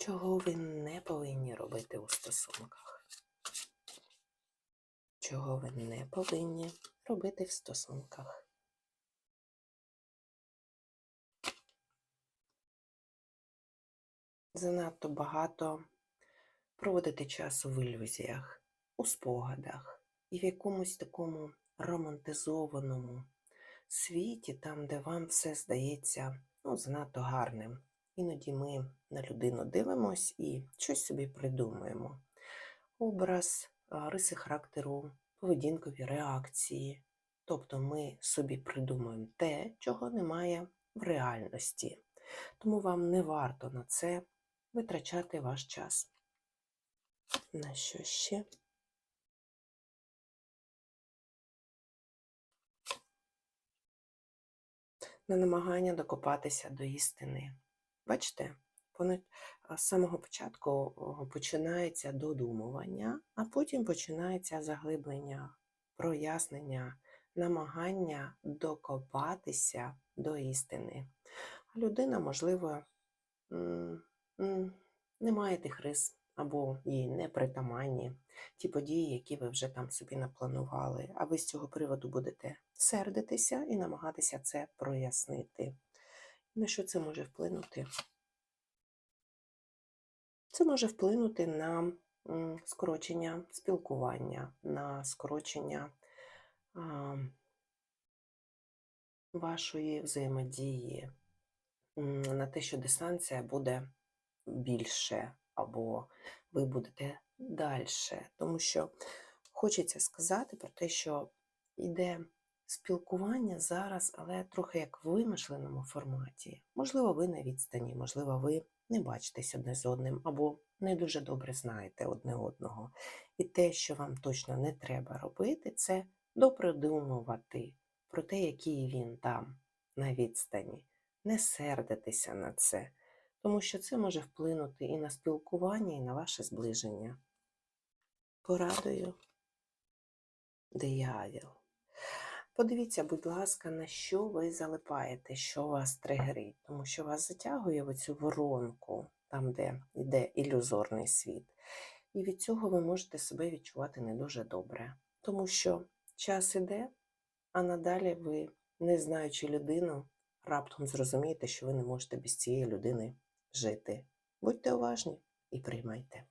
Чого ви не повинні робити у стосунках? Чого ви не повинні робити в стосунках? Занадто багато проводити часу в ілюзіях, у спогадах і в якомусь такому романтизованому світі, там, де вам все здається ну, занадто гарним. Іноді ми на людину дивимось і щось собі придумуємо. Образ, риси характеру, поведінкові реакції. Тобто ми собі придумуємо те, чого немає в реальності. Тому вам не варто на це витрачати ваш час. На що ще? На намагання докопатися до істини. Бачите, а, з самого початку починається додумування, а потім починається заглиблення, прояснення, намагання докопатися до істини. А людина, можливо, не має тих рис або їй не притаманні ті події, які ви вже там собі напланували, а ви з цього приводу будете сердитися і намагатися це прояснити. На що це може вплинути? Це може вплинути на скорочення спілкування, на скорочення вашої взаємодії, на те, що дистанція буде більше, або ви будете далі. Тому що хочеться сказати про те, що йде спілкування зараз, але трохи як в вимишленому форматі. Можливо, ви на відстані, можливо, ви не бачитесь одне з одним, або не дуже добре знаєте одне одного. І те, що вам точно не треба робити, це допридумувати про те, який він там на відстані. Не сердитися на це, тому що це може вплинути і на спілкування, і на ваше зближення. Порадую диявіл. Подивіться, будь ласка, на що ви залипаєте, що вас тригерить, тому що вас затягує в цю воронку, там, де йде ілюзорний світ. І від цього ви можете себе відчувати не дуже добре. Тому що час іде, а надалі ви, не знаючи людину, раптом зрозумієте, що ви не можете без цієї людини жити. Будьте уважні і приймайте.